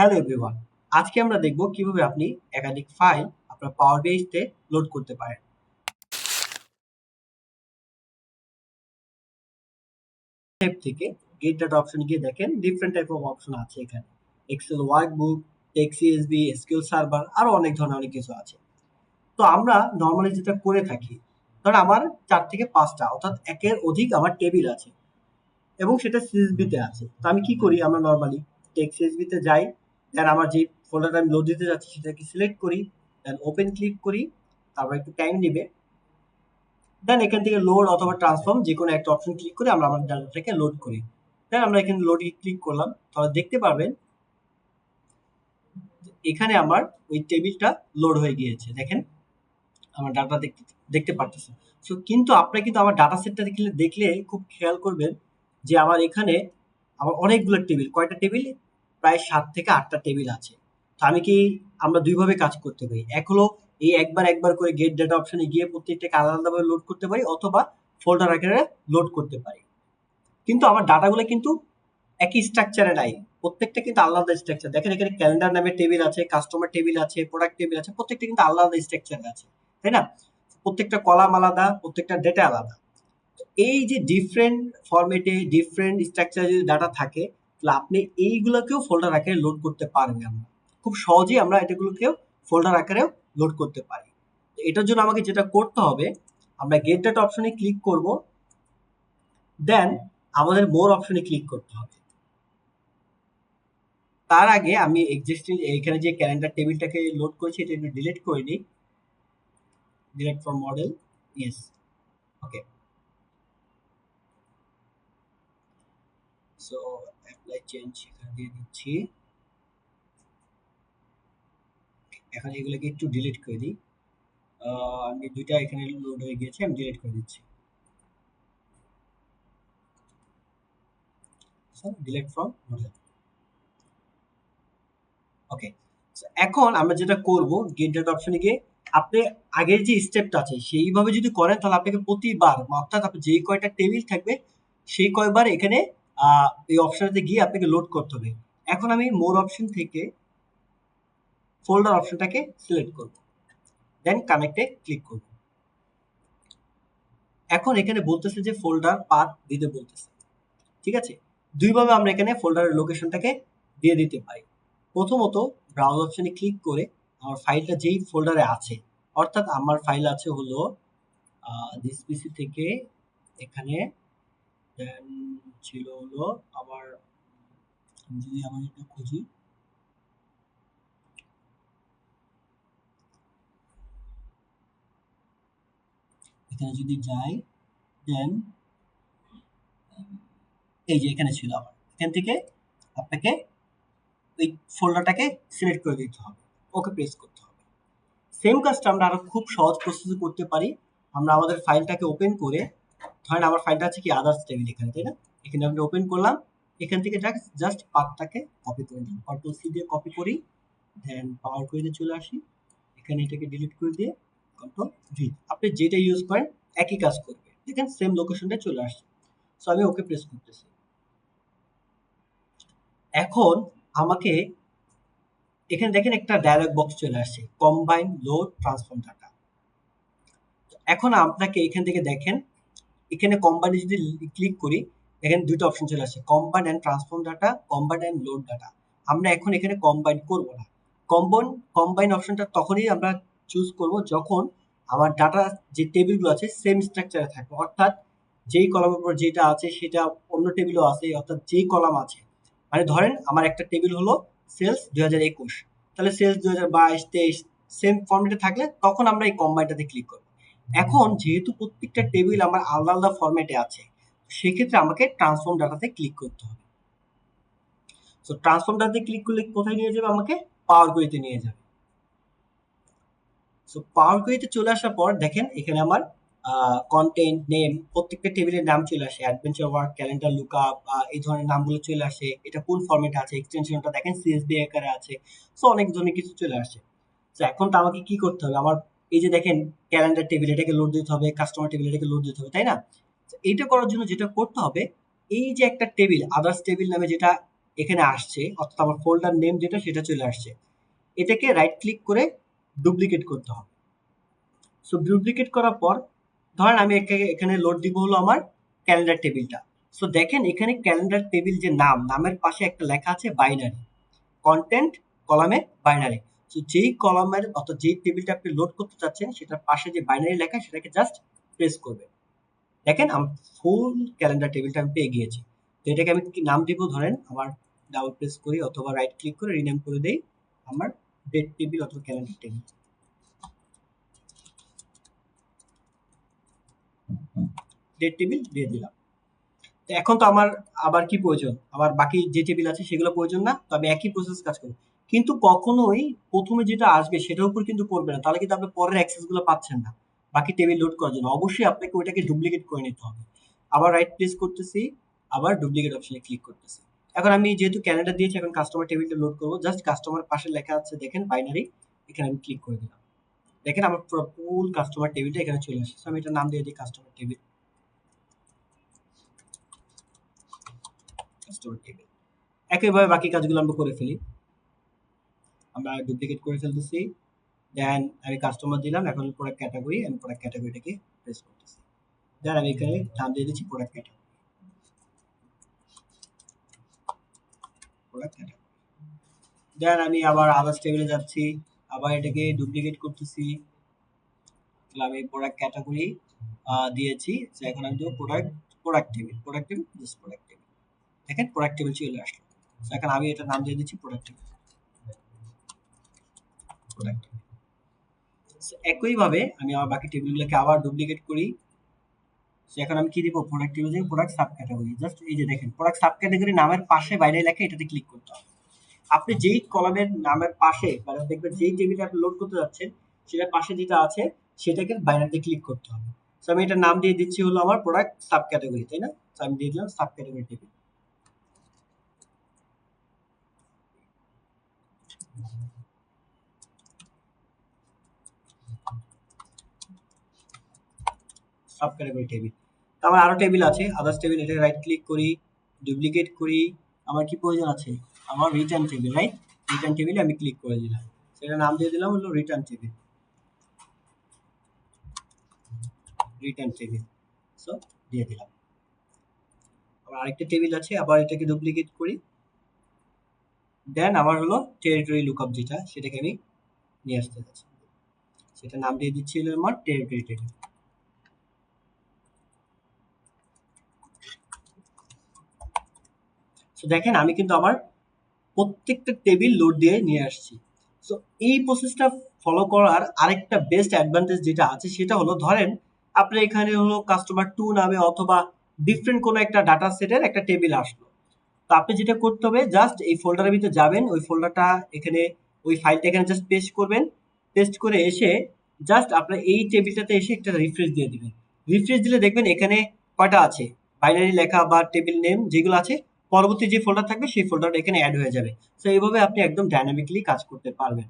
Hello everyone আজকে আমরা দেখব কীভাবে আপনি একাধিক ফাইল আপনার পাওয়ার বিআইতে লোড করতে পারেন। ট্যাব থেকে গেট ডাটা অপশন গিয়ে দেখেন ডিফারেন্ট টাইপ অফ অপশন আছে এখানে। Excel workbook text CSV SQL server আরও অনেক ধরনের অনেক কিছু আছে। তো আমরা নর্মালি যেটা করে থাকি, ধর আমার চার থেকে পাঁচটা, অর্থাৎ একের অধিক আমার টেবিল আছে এবং সেটা সিএসবি তে আছে। তো আমি কি করি আমরা নর্মালি টেক্স সিএসবি তে যাই দেন আমার যে ফোল্ডারটা আমি লোড দিতে যাচ্ছি, সেটাকে সিলেক্ট করি দেন ওপেন ক্লিক করি, তারপর একটু টাইম নেবে। দেন এখান থেকে লোড অথবা ট্রান্সফর্ম যে কোনো একটা অপশন ক্লিক করে আমরা আমার ডাটাটাকে লোড করি। দেন আমরা এখানে লোড ক্লিক করলাম। তাহলে দেখতে পারবেন, এখানে আমার ওই টেবিলটা লোড হয়ে গিয়েছে। দেখেন, আমার ডাটা দেখতে দেখতে পারতেছে সো কিন্তু আপনারা কিন্তু আমার ডাটা সেটটা দেখলে দেখলে খুব খেয়াল করবেন যে আমার এখানে আমার অনেকগুলো টেবিল কয়টা টেবিল প্রায় সাত থেকে আটটা টেবিল আছে। তো আমি কি আমরা দুইভাবে কাজ করতে পারি? এক হলো এই একবার একবার করে গেট ডাটা অপশনে গিয়ে প্রত্যেকটাকে আলাদা আলাদাভাবে লোড করতে পারি অথবা ফোল্ডার আকারে লোড করতে পারি। কিন্তু আমার ডাটাগুলো কিন্তু একই স্ট্রাকচারে নাই। প্রত্যেকটা কিন্তু আলাদা স্ট্রাকচার দেখেন এখানে ক্যালেন্ডার নামে টেবিল আছে কাস্টমার টেবিল আছে প্রোডাক্ট টেবিল আছে, প্রত্যেকটা কিন্তু আলাদা স্ট্রাকচারে আছে। তাই না? প্রত্যেকটা কলাম আলাদা, প্রত্যেকটা ডেটা আলাদা। এই যে ডিফারেন্ট ফরম্যাটে ডিফারেন্ট স্ট্রাকচারে যদি ডাটা থাকে তাহলে আপনি এইগুলোকেও ফোল্ডার আকারে লোড করতে পারবেন আমরা খুব সহজেই আমরা এটাগুলোকেও ফোল্ডার আকারেও লোড করতে পারি। এটার জন্য আমাকে যেটা করতে হবে, আমরা গেট ডাটা অপশনে ক্লিক করব দেন আমাদের মোর অপশনে ক্লিক করতে হবে। তার আগে আমি এক্সিস্টিং এখানে যে ক্যালেন্ডার টেবিলটাকে লোড করেছি, এটা একটু ডিলিট করে নিই। Delete for model yes okay so apply change এখানে দিয়ে দিচ্ছি। এখন এগুলোকে একটু ডিলিট করে দিই। আমি দুইটা এখানে লোড হয়ে গিয়েছে, আমি ডিলিট করে দিচ্ছি। ডিলিট ফ্রম মডেল ওকে এখন আমরা যেটা করব গেট ডাটা অপশনে গিয়ে আপনি আগের যে স্টেপটা আছে, সেইভাবে যদি করেন, তাহলে আপনাকে প্রতিবার, অর্থাৎ আপনি যেই কয়টা টেবিল থাকবে, সেই কয়বার এখানে এই অপশনটাতে গিয়ে আপনাকে লোড করতে হবে। এখন আমি মোর অপশন থেকে ফোল্ডার অপশনটাকে সিলেক্ট করব। দেন কানেক্টে ক্লিক করব। এখন এখানে বলতেছে যে ফোল্ডার পাথ দিতে বলতেছে। ঠিক আছে? দুইভাবে আমরা এখানে ফোল্ডারের লোকেশনটাকে দিয়ে দিতে পারি। প্রথমত ব্রাউজ অপশনে ক্লিক করে আমার ফাইলটা যেই ফোল্ডারে আছে, অর্থাৎ আমার ফাইল আছে হলো দিস পিসি থেকে এখানে দেন ছিল হলো আমি যদি আমার এটা খুঁজি। এখানে যদি যাই দেন এই যে এখানে ছিল আমার এখান থেকে আপনাকে ওই ফোল্ডারটাকে সিলেক্ট করে দিতে হবে। ওকে প্রেস করতে হবে। সেম কাজটা আমরা আরও খুব সহজ প্রসেসে করতে পারি। আমরা আমাদের ফাইলটাকে ওপেন করে ধরেন আমার ফাইলটা আছে কি আদার্স টেবিল এখানে, তাই না? এখানে আমরা ওপেন করলাম, এখান থেকে জাস্ট পাথটাকে কপি করে দিই কন্ট্রোল সি দিয়ে কপি করি দেন পাওয়ার করে চলে আসি। এখানে এটাকে ডিলিট করে দিয়ে কন্ট্রোল ভি আপনি যেটা ইউজ করেন, একই কাজ করবে। দেখেন সেম লোকেশনটা চলে আসছে। সো আমি ওকে প্রেস করতেছি। এখন আমাকে, এখানে দেখেন একটা ডায়ালগ বক্স চলে আসছে কম্বাইন লোড ট্রান্সফর্ম ডাটা এখন আপনাকে এখান থেকে দেখেন এখানে কম্বাইনে যদি ক্লিক করি, এখানে দুটো অপশন চলে আসছে combine and transform data combine and load data আমরা এখন এখানে কম্বাইন করব না। কম্বাইন কম্বাইন অপশনটা তখনই আমরা চুজ করব যখন আমার ডাটা যে টেবিলগুলো আছে সেম স্ট্রাকচারে থাকবে। অর্থাৎ যেই কলামের উপর যেটা আছে, সেটা অন্য টেবিলও আছে, অর্থাৎ যেই কলাম আছে। মানে ধরেন আমার একটা টেবিল হলো সেলস দুই হাজার একুশ। তাহলে সেলস দুই হাজার বাইশ, তেইশ সেম ফর্মেটে থাকলে তখন আমরা এই কম্বাইনটাতে ক্লিক করব। এখন যেহেতু প্রত্যেকটা টেবিল আমার আলাদা আলাদা ফরম্যাটে আছে, সেক্ষেত্রে আমাকে ট্রান্সফর্ম ডাটাতে ক্লিক করতে হবে। সো ট্রান্সফর্ম ডাটাতে ক্লিক করলে কোথায় নিয়ে যাবে আমাকে? পাওয়ার কুইতে নিয়ে যাবে। সো পাওয়ার কুইতে চলে আসার পর দেখেন এখানে আমার কন্টেন্ট নেম প্রত্যেকটা টেবিলের নাম চলে আসে। অ্যাডভেঞ্চার ওয়ার্ক ক্যালেন্ডার লুকআপ এই ধরনের নামগুলো চলে আসে। এটা কোন ফরম্যাটে আছে? এক্সটেনশনটা দেখেন সিএসবি আকারে আছে। সো অনেক ধরনের কিছু চলে আসে। তো এখন তো আমাকে কি করতে হবে? আমার এই যে দেখেন ক্যালেন্ডার টেবিল এটাকে লোড দিতে হবে কাস্টমার টেবিল এটাকে লোড দিতে হবে, তাই না? তো এইটা করার জন্য যেটা করতে হবে, এই যে একটা টেবিল আদার্স টেবিল নামে যেটা এখানে আসছে, অর্থাৎ আমার ফোল্ডার নেম যেটা, সেটা চলে আসছে। এটাকে রাইট ক্লিক করে ডুপ্লিকেট করতে হবে। সো ডুপ্লিকেট করার পর, ধরেন আমি এখানে লোড দিব হলো আমার ক্যালেন্ডার টেবিলটা সো দেখেন এখানে ক্যালেন্ডার টেবিল যে নাম, নামের পাশে একটা লেখা আছে বাইনারি কন্টেন্ট কলামে বাইনারি যেই কলামের অর্থাৎ যেই টেবিলটা আপনি লোড করতে চাচ্ছেন, সেটার পাশে যে বাইনারি লেখা, সেটাকে জাস্ট প্রেস করবে দেখেন, আমি ফুল ক্যালেন্ডার টেবিলটা আমি পেয়ে গিয়েছি। তো এটাকে আমি কি নাম দিব? ধরেন, আমার ডাবল প্রেস করি অথবা রাইট ক্লিক করে রিনেম করে দেই আমার ডেট টেবিল অথবা ক্যালেন্ডার টেবিল ডেট টেবিল দিয়ে দিলাম। তো এখন তো আমার আবার কি প্রয়োজন? আমার বাকি যে টেবিল আছে, সেগুলো প্রয়োজন না। তো আমি একই প্রসেস কাজ করব। কিন্তু কখনোই প্রথমে যেটা আসবে সেটার উপর কিন্তু করবে না। তাহলে কিন্তু আপনি পরের অ্যাক্সেসগুলো পাচ্ছেন না। বাকি টেবিল লোড করার জন্য। অবশ্যই আপনাকে ওইটাকে ডুপ্লিকেট করে নিতে হবে। আবার রাইট প্লেস করতেছি, আবার ডুপ্লিকেট অপশনে ক্লিক করতেছি। এখন আমি যেহেতু ক্যালেন্ডার দিয়েছি, এখন কাস্টমার টেবিলটা লোড করব। জাস্ট কাস্টমার পাশে লেখা আছে, দেখেন বাইনারি এখানে আমি ক্লিক করে দিলাম। দেখেন আমার পুরো ফুল কাস্টমার টেবিলটা এখানে চলে আসে আমি এটা নাম দিয়ে দিই কাস্টমার টেবিল কাস্টমার টেবিল একইভাবে বাকি কাজগুলো আমরা করে ফেলি। আমরা ডুপ্লিকেট করে ফেলতেছি দেন আমি কাস্টমার দিলাম, এখন প্রোডাক্ট ক্যাটাগরি আমি প্রোডাক্ট ক্যাটাগরিটাকে প্রেস করতেছি। দেন আমি এখানে নাম দিয়ে দিচ্ছি product category product category then আমি আবার আদার্স টেবিলে যাচ্ছি, আবার এটাকে ডুপ্লিকেট করতেছি। তাহলে আমি প্রোডাক্ট ক্যাটাগরি দিয়েছি So এখন আমি দেবো product product table product table product table দেখেন প্রোডাক্ট টেবিল চলে আসলো। এখন আমি এটা নাম দিয়ে দিচ্ছি প্রোডাক্ট টেবিল প্রোডাক্ট একইভাবে আমি আমার বাকি টেবিলগুলোকে আবার ডুপ্লিকেট করি। এখন আমি কি দিব? প্রোডাক্ট টেবিল থেকে প্রোডাক্ট সাব ক্যাটাগরি জাস্ট এই যে দেখেন প্রোডাক্ট সাব ক্যাটাগরি নামের পাশে বাইরে লেখা এটাতে ক্লিক করতে হবে। আপনি যেই কলামের নামের পাশে মানে দেখবেন যেই টেবিলটা আপনি লোড করতে যাচ্ছেন, সেটার পাশে যেটা আছে, সেটাকে বাইনারিতে ক্লিক করতে হবে। সো আমি এটা নাম দিয়ে দিচ্ছি হলো আমার প্রোডাক্ট সাব ক্যাটাগরি তাই না? তো আমি দিয়ে দিলাম sub category table sub category table তো আমার আরও টেবিল আছে আদার্স টেবিল এটা রাইট ক্লিক করি ডুপ্লিকেট করি, আমার কি প্রয়োজন আছে? আমার রিটার্ন টেবিল রাইট রিটার্ন টেবিলে আমি ক্লিক করে দিলাম। সেটা নাম দিয়ে দিলাম হলো return table return table so দিয়ে দিলাম। আবার আরেকটা টেবিল আছে, আবার এটাকে ডুপ্লিকেট করি। দেন আমার হলো টেরিটরি লুকআপ যেটা, সেটাকে আমি নিয়ে আসতে যাচ্ছি। সেটা নাম দিয়ে দিচ্ছি হলো আমার টেরিটরি টেবিল সো দেখেন, আমি কিন্তু আমার প্রত্যেকটা টেবিল লোড দিয়ে নিয়ে আসছি। সো এই প্রসেসটা ফলো করার আরেকটা বেস্ট অ্যাডভান্টেজ যেটা আছে, সেটা হলো, ধরেন আপনার এখানে হলো কাস্টমার টু নামে অথবা ডিফারেন্ট কোনো একটা ডাটা সেটের একটা টেবিল আসলো। তো আপনি যেটা করতে হবে জাস্ট এই ফোল্ডারের ভিতরে যাবেন, ওই ফোল্ডারটা এখানে, ওই ফাইলটা এখানে জাস্ট পেস্ট করবেন। পেস্ট করে এসে জাস্ট আপনার এই টেবিলটাতে এসে একটা রিফ্রেশ দিয়ে দিবেন। রিফ্রেশ দিলে দেখবেন এখানে কয়টা আছে? বাইনারি লেখা বা টেবিল নেম যেগুলো আছে পরবর্তী যে ফোল্ডার থাকবে, সেই ফোল্ডারটা এখানে অ্যাড হয়ে যাবে। সো এইভাবে আপনি একদম ডাইনামিকলি কাজ করতে পারবেন।